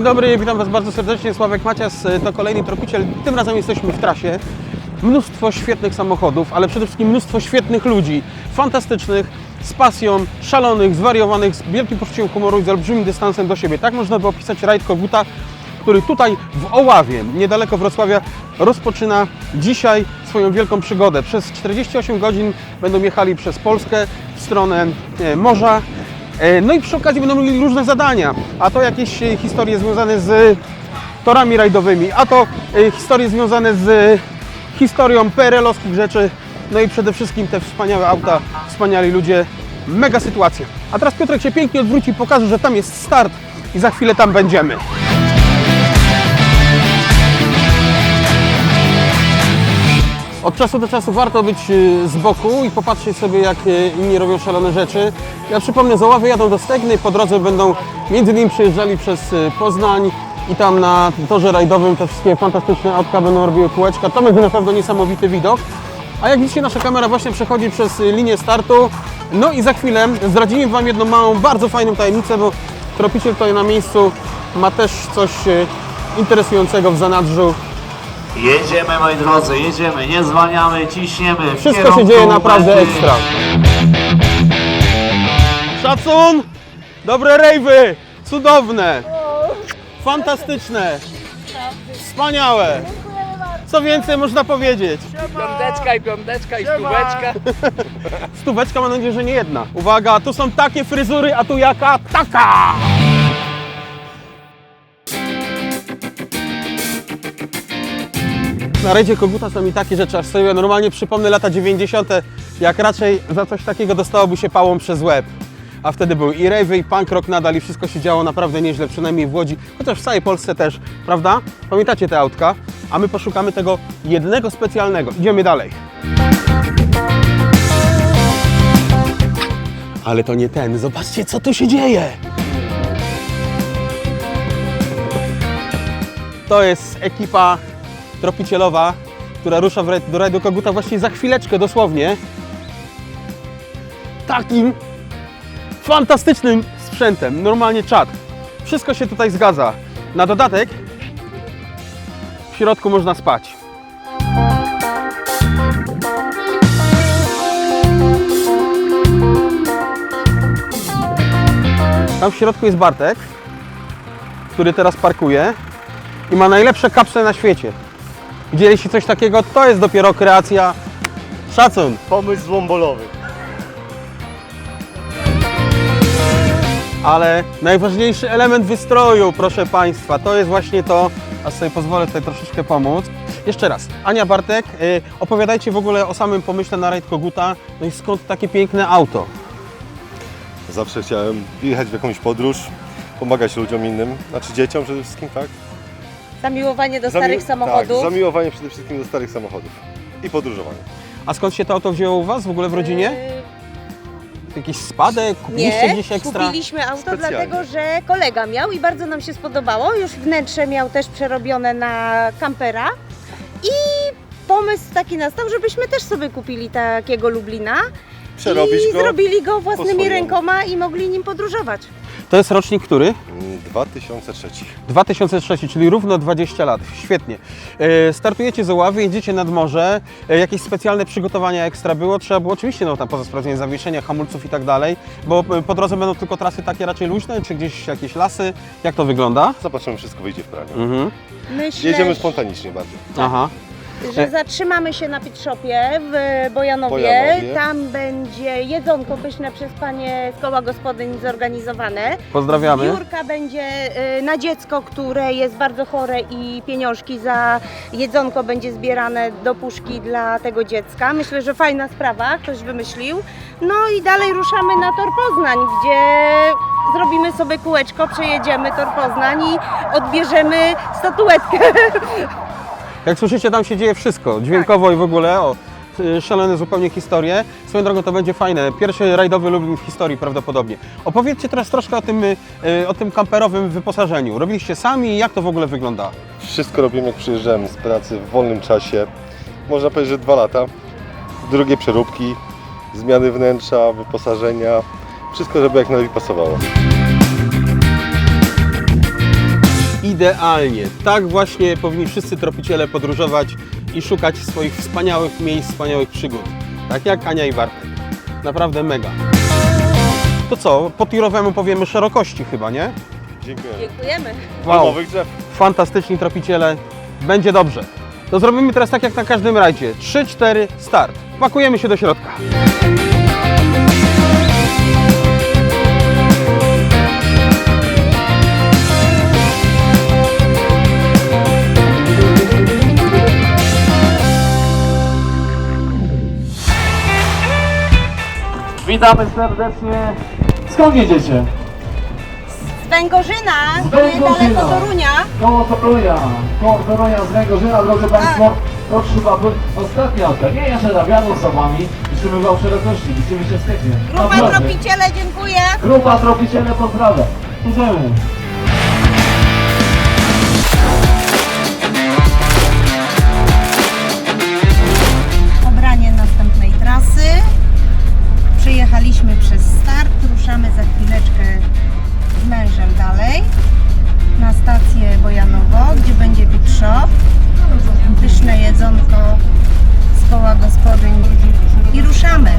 Dzień dobry, witam Was bardzo serdecznie. Sławek Macias, y, to kolejny tropiciel. Tym razem jesteśmy w trasie. Mnóstwo świetnych samochodów, ale przede wszystkim mnóstwo świetnych ludzi. Fantastycznych, z pasją, szalonych, zwariowanych, z wielkim poczuciem humoru i z olbrzymim dystansem do siebie. Tak można by opisać rajd Koguta, który tutaj w Oławie, niedaleko Wrocławia, rozpoczyna dzisiaj swoją wielką przygodę. Przez 48 godzin będą jechali przez Polskę w stronę e, morza. E, No i przy okazji będą mieli różne zadania, a to jakieś e, historie związane z torami rajdowymi, a to e, historie związane z historią PRL-owskich rzeczy, no i przede wszystkim te wspaniałe auta, wspaniali ludzie, mega sytuacja. A teraz Piotrek się pięknie odwróci i pokaże, że tam jest start i za chwilę tam będziemy. Od czasu do czasu warto być y, z boku i popatrzeć sobie, jak y, inni robią szalone rzeczy. Ja przypomnę, z Oławy jadą do Stegny, po drodze będą między innymi przejeżdżali przez y, Poznań i tam na torze rajdowym te wszystkie fantastyczne autka będą robiły kółeczka. To będzie na pewno niesamowity widok. A jak widzicie, nasza kamera właśnie przechodzi przez linię startu. No i za chwilę zdradzimy Wam jedną małą, bardzo fajną tajemnicę, bo tropiciel tutaj na miejscu ma też coś interesującego w zanadrzu. Jedziemy moi drodzy, jedziemy, nie zwalniamy, ciśniemy. w Wszystko się kierunku dzieje naprawdę mety. ekstra. Szacun! Dobre rejwy! Cudowne! Fantastyczne! Wspaniałe! Co więcej można powiedzieć? Piąteczka i piąteczka i stóweczka. Stóweczka mam nadzieję, że nie jedna. Uwaga, tu są takie fryzury, a tu jaka? Taka! Na rejdzie Koguta są i takie rzeczy, aż sobie normalnie przypomnę lata 90., jak raczej za coś takiego dostałoby się pałą przez łeb. A wtedy były i rejwy, i punk rock nadal i wszystko się działo naprawdę nieźle, przynajmniej w Łodzi, chociaż w całej Polsce też, prawda? Pamiętacie te autka? A my poszukamy tego jednego specjalnego. Idziemy dalej. Ale to nie ten. Zobaczcie, co tu się dzieje. To jest ekipa tropicielowa, która rusza do rajdu Koguta właśnie za chwileczkę, dosłownie. Takim fantastycznym sprzętem. Normalnie czad. Wszystko się tutaj zgadza. Na dodatek w środku można spać. Tam w środku jest Bartek, który teraz parkuje i ma najlepsze kapsle na świecie. Widzieliście coś takiego? To jest dopiero kreacja. Szacun. Pomysł złombolowy. Ale najważniejszy element wystroju, proszę Państwa, to jest właśnie to, a sobie pozwolę tutaj troszeczkę pomóc. Jeszcze raz, Ania Bartek, y, opowiadajcie w ogóle o samym pomyśle na rajd Koguta, no i skąd takie piękne auto? Zawsze chciałem jechać w jakąś podróż, pomagać ludziom innym, znaczy dzieciom przede wszystkim, tak? Zamiłowanie do Zami- starych samochodów. Tak, zamiłowanie przede wszystkim do starych samochodów i podróżowanie. A skąd się to auto wzięło u Was w ogóle w rodzinie? Yy, Jakiś spadek? Kupiliście Nie, gdzieś ekstra? kupiliśmy auto Specjalnie. dlatego, że kolega miał i bardzo nam się spodobało. Już wnętrze miał też przerobione na kampera i pomysł taki nastał, żebyśmy też sobie kupili takiego Lublina Przerobić i go zrobili go własnymi swojemu. rękoma i mogli nim podróżować. To jest rocznik który? Mm, 2003. 2003, czyli równo 20 lat. Świetnie. E, Startujecie z Oławy, jedziecie nad morze. E, Jakieś specjalne przygotowania ekstra było? Trzeba było oczywiście, no tam poza sprawdzeniem zawieszenia, hamulców i tak dalej, bo e, po drodze będą tylko trasy takie raczej luźne, czy gdzieś jakieś lasy? Jak to wygląda? Zobaczymy, wszystko wyjdzie w praniu. Mhm. Myślę, Jedziemy spontanicznie bardzo. Aha. Że E- zatrzymamy się na pit shopie w Bojanowie. Bojanowie. Tam będzie jedzonko pyszne przez panie z koła gospodyń zorganizowane. Pozdrawiamy. Zbiórka będzie y, na dziecko, które jest bardzo chore i pieniążki za jedzonko będzie zbierane do puszki dla tego dziecka. Myślę, że fajna sprawa, ktoś wymyślił. No i dalej ruszamy na Tor Poznań, gdzie zrobimy sobie kółeczko, przejedziemy Tor Poznań i odbierzemy statuetkę. Jak słyszycie, tam się dzieje wszystko, dźwiękowo i w ogóle. O, y, szalone zupełnie historie. Swoją drogą to będzie fajne. Pierwszy rajdowy Lublin w historii prawdopodobnie. Opowiedzcie teraz troszkę o tym, y, o tym kamperowym wyposażeniu. Robiliście sami jak to w ogóle wygląda? Wszystko robimy jak przyjeżdżałem z pracy w wolnym czasie. Można powiedzieć, że dwa lata. Drugie przeróbki, zmiany wnętrza, wyposażenia. Wszystko, żeby jak najlepiej pasowało. Idealnie. Tak właśnie powinni wszyscy tropiciele podróżować i szukać swoich wspaniałych miejsc, wspaniałych przygód. Tak jak Ania i Bartek. Naprawdę mega. To co, po tirowemu powiemy szerokości chyba, nie? Dziękuję. Dziękujemy. Wow, drzew. fantastyczni tropiciele. Będzie dobrze. To zrobimy teraz tak jak na każdym rajdzie. 3-4, start. Pakujemy się do środka. Witamy serdecznie. Skąd jedziecie? Z Węgorzyna, Z Węgorzyna. niedaleko Torunia. Koło Toruja. Koło Toruja z Węgorzyna, drodzy Państwo. To chyba był ostatni hotel. Nie jeszcze na wiadomo z wami. Życzymy Wam szerokości. Widzimy się pięknie. Grupa Naprawdę. tropiciele, dziękuję. Grupa tropiciele pozdrawiam. Idziemy. Gospodyń i ruszamy.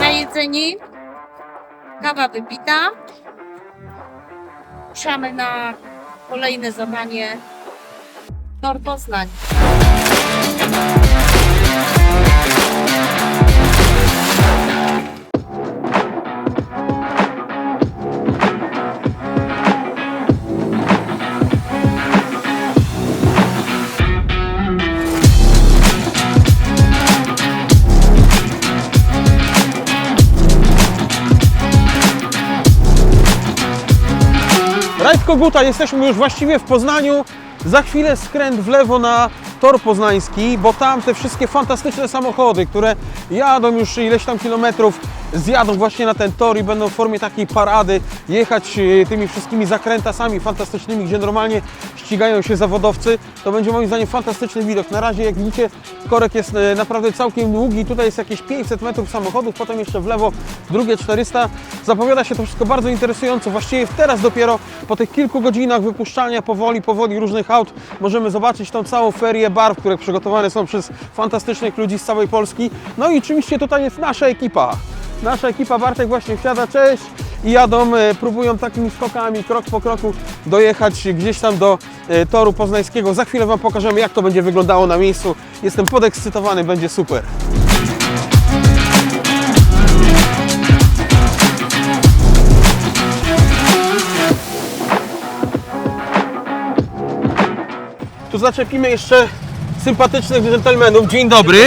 najedzeni, kawa wypita. Ruszamy na kolejne zadanie Tor Poznań. Koguta, jesteśmy już właściwie w Poznaniu. Za chwilę skręt w lewo na tor poznański, bo tam te wszystkie fantastyczne samochody, które jadą już ileś tam kilometrów, zjadą właśnie na ten tor i będą w formie takiej parady jechać e, tymi wszystkimi zakrętasami fantastycznymi, gdzie normalnie ścigają się zawodowcy. To będzie moim zdaniem fantastyczny widok. Na razie, jak widzicie, korek jest e, naprawdę całkiem długi. Tutaj jest jakieś 500 metrów samochodów, potem jeszcze w lewo drugie 400. Zapowiada się to wszystko bardzo interesująco. Właściwie teraz dopiero po tych kilku godzinach wypuszczania powoli, powoli różnych aut możemy zobaczyć tą całą ferię barw, które przygotowane są przez fantastycznych ludzi z całej Polski. No i oczywiście tutaj jest nasza ekipa. Nasza ekipa Bartek właśnie wsiada, cześć i jadą, e, próbują takimi skokami, krok po kroku dojechać gdzieś tam do e, toru poznańskiego. Za chwilę Wam pokażemy, jak to będzie wyglądało na miejscu. Jestem podekscytowany, będzie super. Tu zaczepimy jeszcze sympatycznych dżentelmenów. Dzień dobry.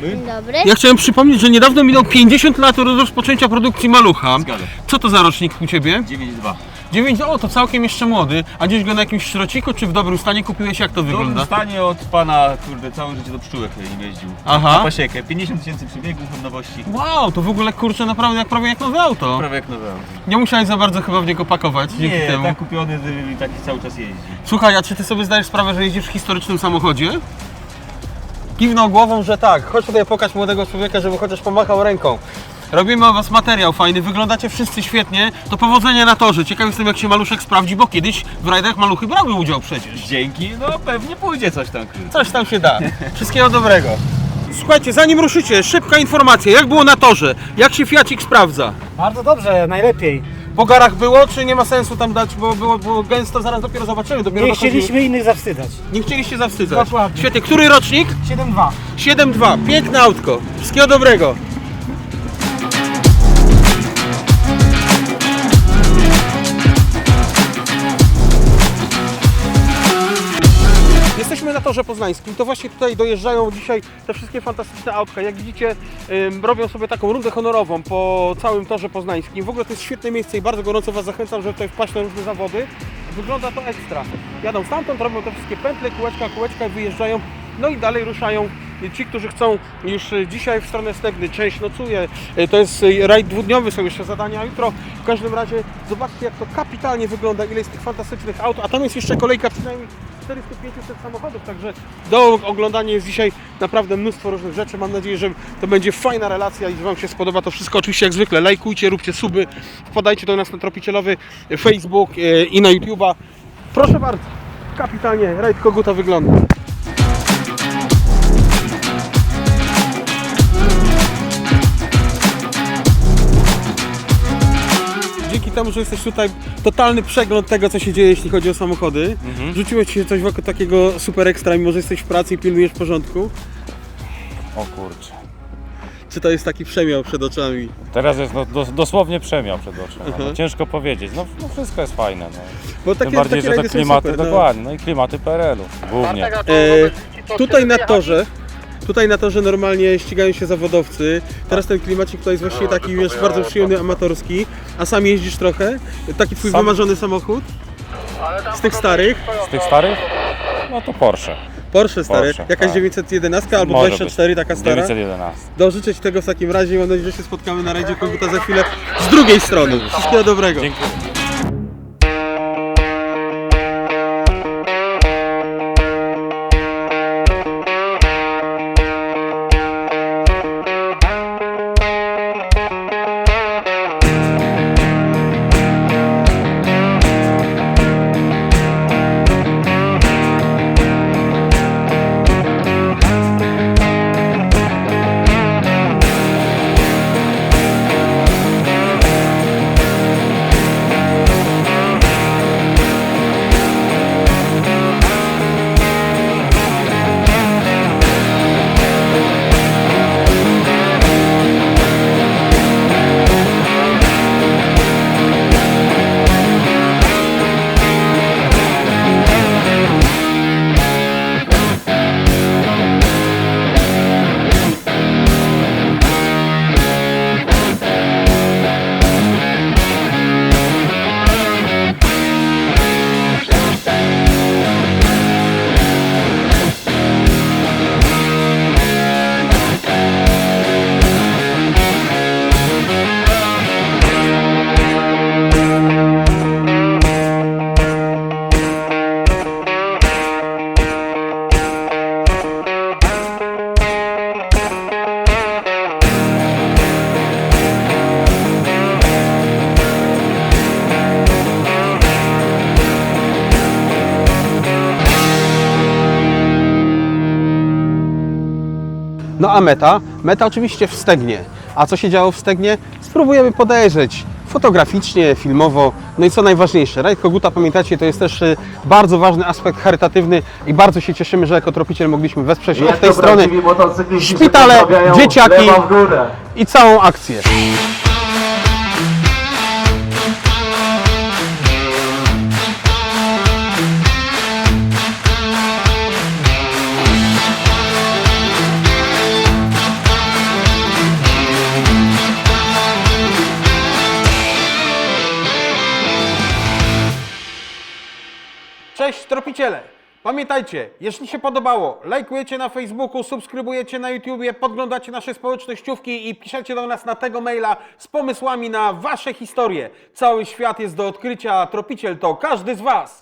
Dzień dobry. Ja chciałem przypomnieć, że niedawno minął 50 lat od rozpoczęcia produkcji Malucha. Co to za rocznik u Ciebie? 9,2. 9, o to całkiem jeszcze młody. A gdzieś go na jakimś szrociku czy w dobrym stanie kupiłeś? Jak to W dobrym wygląda? stanie od pana, kurde, całe życie do pszczółek nim jeździł. Aha. Na pasiekę, 50 tysięcy przebiegów od nowości. Wow, to w ogóle kurczę naprawdę jak prawie jak nowe auto. Prawie jak nowe auto. Nie musiałeś za bardzo chyba w niego pakować dzięki Nie, temu. tak kupiony i taki cały czas jeździ. Słuchaj, a czy ty sobie zdajesz sprawę, że jeździsz w historycznym samochodzie? Kiwnął głową, że tak. Chodź tutaj pokaż młodego człowieka, żeby chociaż pomachał ręką. Robimy o Was materiał fajny, wyglądacie wszyscy świetnie. To powodzenia na torze. Ciekaw jestem, jak się maluszek sprawdzi, bo kiedyś w rajdach maluchy brały udział przecież. Dzięki, no pewnie pójdzie coś tam. Coś tam się da. Wszystkiego dobrego. Słuchajcie, zanim ruszycie, szybka informacja. Jak było na torze? Jak się Fiacik sprawdza? Bardzo dobrze, najlepiej. Po garach było, czy nie ma sensu tam dać, bo było, było gęsto, zaraz dopiero zobaczymy. Dopiero Nie dochodzi- chcieliśmy innych zawstydzać. Nie chcieliście zawstydzać. Dokładnie. Świetnie. Który rocznik? 7-2. 7-2. Piękne autko. Wszystkiego dobrego. Torze poznańskim, to właśnie tutaj dojeżdżają dzisiaj te wszystkie fantastyczne autka. Jak widzicie, robią sobie taką rundę honorową po całym torze poznańskim. W ogóle to jest świetne miejsce i bardzo gorąco Was zachęcam, żeby tutaj wpaść na różne zawody. Wygląda to ekstra. Jadą stamtąd, robią te wszystkie pętle, kółeczka, kółeczka i wyjeżdżają. No i dalej ruszają ci, którzy chcą już dzisiaj w stronę Stegny, część nocuje, y, to jest y, rajd dwudniowy, są jeszcze zadania jutro. W każdym razie zobaczcie, jak to kapitalnie wygląda, ile jest tych fantastycznych aut, a tam jest jeszcze kolejka przynajmniej 400-500 samochodów, także do oglądania jest dzisiaj naprawdę mnóstwo różnych rzeczy. Mam nadzieję, że to będzie fajna relacja i że Wam się spodoba to wszystko. Oczywiście jak zwykle lajkujcie, róbcie suby, wpadajcie do nas na Tropicielowy Facebook e, i na YouTube'a. Proszę bardzo, kapitalnie rajd Koguta wygląda. Temu, że jesteś tutaj, totalny przegląd tego, co się dzieje, jeśli chodzi o samochody. Rzuciło Ci się coś wokół takiego super ekstra, mimo że jesteś w pracy i pilnujesz porządku. O kurczę. Czy to jest taki przemiał przed oczami? Teraz jest no, dos, dosłownie przemiał przed oczami. No, Mhm. ciężko powiedzieć. No, no wszystko jest fajne. No. Bo Tym bardziej, takie że te rajdy są klimaty, super, no. dokładnie, no i klimaty PRL-u głównie. E, tutaj na torze, tutaj na torze normalnie ścigają się zawodowcy. Teraz ten klimacik tutaj jest właściwie taki wiesz, bardzo przyjemny, amatorski. A sam jeździsz trochę? Taki twój Sam- wymarzony samochód? Z tych starych? Z tych starych? No to Porsche. Porsche stary, Porsche, jakaś tak. 911 albo Może 24 taka stara? 911. Do życzę Ci tego w takim razie i mam nadzieję, że się spotkamy na rajdzie Koguta za chwilę z drugiej strony. Wszystkiego dobrego. Dziękuję. A meta? Meta oczywiście w Stegnie. A co się działo w Stegnie? Spróbujemy podejrzeć fotograficznie, filmowo. No i co najważniejsze, rajd Koguta, pamiętacie, to jest też y, bardzo ważny aspekt charytatywny i bardzo się cieszymy, że jako tropiciel mogliśmy wesprzeć od tej strony szpitale, dzieciaki. i całą akcję. Cześć tropiciele! Pamiętajcie, jeśli się podobało, lajkujecie na Facebooku, subskrybujecie na YouTubie, podglądacie nasze społecznościówki i piszecie do nas na tego maila z pomysłami na wasze historie. Cały świat jest do odkrycia, a tropiciel to każdy z was.